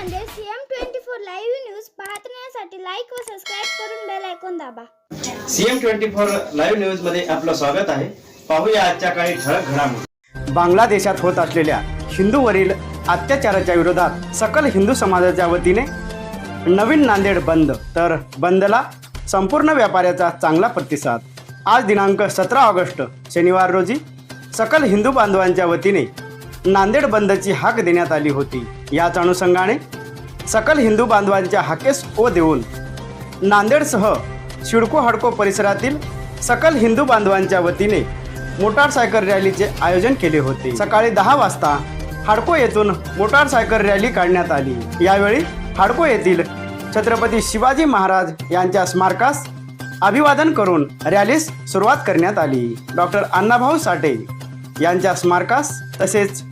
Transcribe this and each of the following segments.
Nanded CM twenty four live news पाहण्यासाठी like व subscribe करून बेल ऐकून दाबा. सीएम ट्वेंटी फोर लाईव्ह न्यूजमध्ये आपलं स्वागत आहे. पाहूया आजच्या काही ठळक घडामोडी. बांगलादेशात होत असलेल्या हिंदूवरील अत्याचाराच्या विरोधात सकल हिंदू समाजाच्या वतीने नवीन नांदेड बंद. तर बंदला संपूर्ण व्यापाऱ्याचा चांगला प्रतिसाद. आज दिनांक सतरा ऑगस्ट शनिवार रोजी सकल हिंदू बांधवांच्या वतीने नांदेड बंदची हाक देण्यात आली होती. याच अनुषंगाने सकल हिंदू बांधवांच्या हाकेस ओ देऊन नांदेडसह शिडको हडको परिसरातील सकल हिंदू बांधवांच्या वतीने मोटारसायकल रॅलीचे आयोजन केले होते. सकाळी दहा वाजता हाडको येथून मोटारसायकल रॅली काढण्यात आली. यावेळी हाडको येथील छत्रपती शिवाजी महाराज यांच्या स्मारकास अभिवादन करून रॅलीस सुरुवात करण्यात आली. डॉक्टर अण्णाभाऊ साठे यांच्या स्मारकास तसेच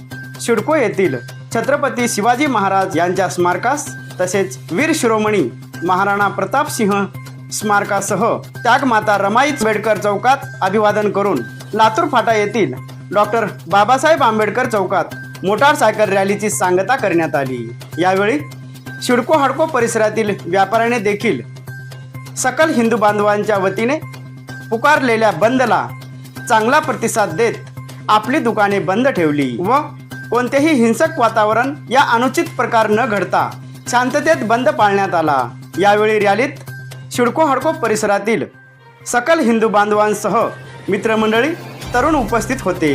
शिडको येथील छत्रपती शिवाजी महाराज यांच्या स्मारकास तसेच वीर शिरोमणी महाराणा प्रतापसिंह स्मारकासह त्यागमाता रमाई आंबेडकर चौकात अभिवादन करून लातूर फाटा येथील डॉक्टर बाबासाहेब आंबेडकर चौकात मोटारसायकल रॅलीची सांगता करण्यात आली. यावेळी शिडको हाडको परिसरातील व्यापाऱ्याने देखील सकल हिंदू बांधवांच्या वतीने पुकारलेल्या बंदला चांगला प्रतिसाद देत आपली दुकाने बंद ठेवली व कोणतेही हिंसक वातावरण या अनुचित प्रकार न घडता शांततेत बंद पाळण्यात आला. यावेळी रॅलीत शिडको हडको परिसरातील सकल हिंदू बांधवांसह मित्रमंडळी तरुण उपस्थित होते.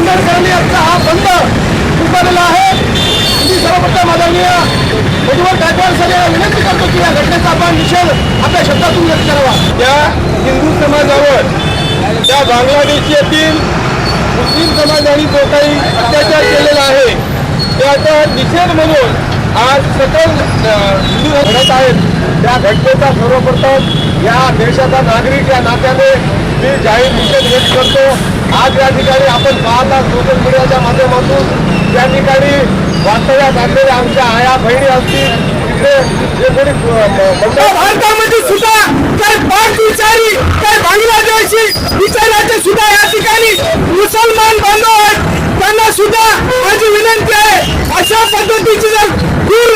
आंबेडकरांनी आजचा हा बंद पुकारलेला आहे. मी सर्वप्रथम आदरणीय उज्ज्वल गायकवाड सर यांना विनंती करतो की या घटनेचा आपण निषेध आपल्या शब्दातून व्यक्त करावा. त्या हिंदू समाजावर त्या बांगलादेश येथील मुस्लिम समाजाने जो काही अत्याचार केलेला आहे त्याचा निषेध म्हणून आज सकल हिंदू घडत आहेत. त्या घटनेचा सर्वप्रथम या देशाचा नागरिक या नात्याने मी जाहीर निषेध व्यक्त करतो. आज या ठिकाणी आपण पाहता सोशल मीडियाच्या माध्यमातून त्या ठिकाणी वास्तव्यात आणलेल्या आमच्या आया बहिणी असतील तिकडे जे कोणी भारतामध्ये सुद्धा काही पाक विचारी काही बांगलादेशी विचाराचे सुद्धा या ठिकाणी मुसलमान बांधव आहेत. त्यांना सुद्धा माझी विनंती आहे अशा पद्धतीची जर दूर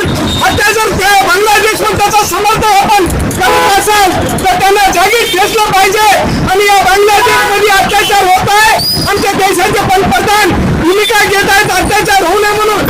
अत्याचार त्या बांगलादेश त्याचा समर्थन आपण करत असाल तर त्यांना जागीच ठेचलं पाहिजे. आणि या बांगलादेशमध्ये अत्याचार होत आहे. आमच्या देशाचे पंतप्रधान भूमिका घेत आहेत अत्याचार होऊ नये म्हणून.